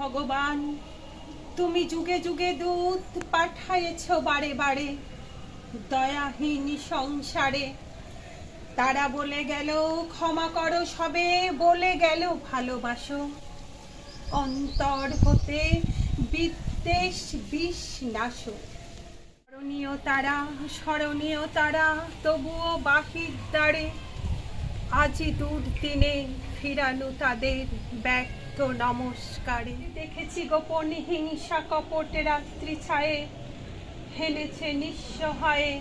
ভগবান, তুমি যুগে যুগে দূত পাঠায়েছ বারে বারে, দয়াহীন সংসারে। তারা বলে গেল, ক্ষমা করো সবে, বলে গেল, ভালোবাসো। অন্তর হতে বিদ্বেষ বিষ নাশো। স্মরণীয় তারা স্মরণীয় তারা, তবুও বাহির দ্বারে। আজি দুর্দিনে ফিরানো তাদের ব্যর্থ নমস্কারে। দেখেছি গোপন হিংসা কপট রাত্রি ছায়ে, হেলেছে নিঃসহায়ে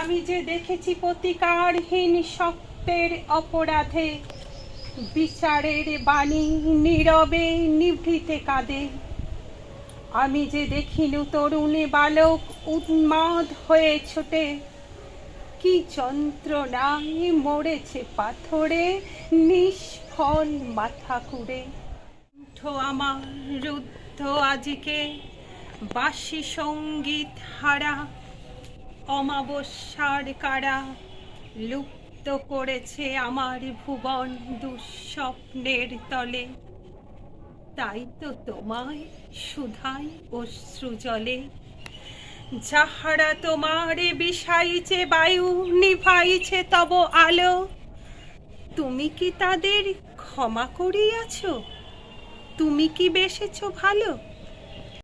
আমি যে দেখেছি প্রতিকারহীন সত্যের অপরাধে, বিচারের বাণী নীরবে নিভৃতে কাঁদে। আমি যে দেখিনু তরুণে বালক উন্মাদ হয়ে ছোটে, কি যন্ত্রণায় মরেছে পাথরে নিষ্ফল মাথা কুড়ে কণ্ঠ আমার রুদ্ধ আজিকে, বাসি সংগীত হারা, অমাবস্যার কারা লুপ্ত করেছে আমার ভুবন দুঃস্বপ্নের তলে। তাই তো তোমায় সুধাই অশ্রুজলে যাহারা তোমার বিষাইছে, বায়ু নিভাইছে, তব আলো তুমি কি তাদের ক্ষমা করিয়াছ? তুমি কি বেসেছ ভালো?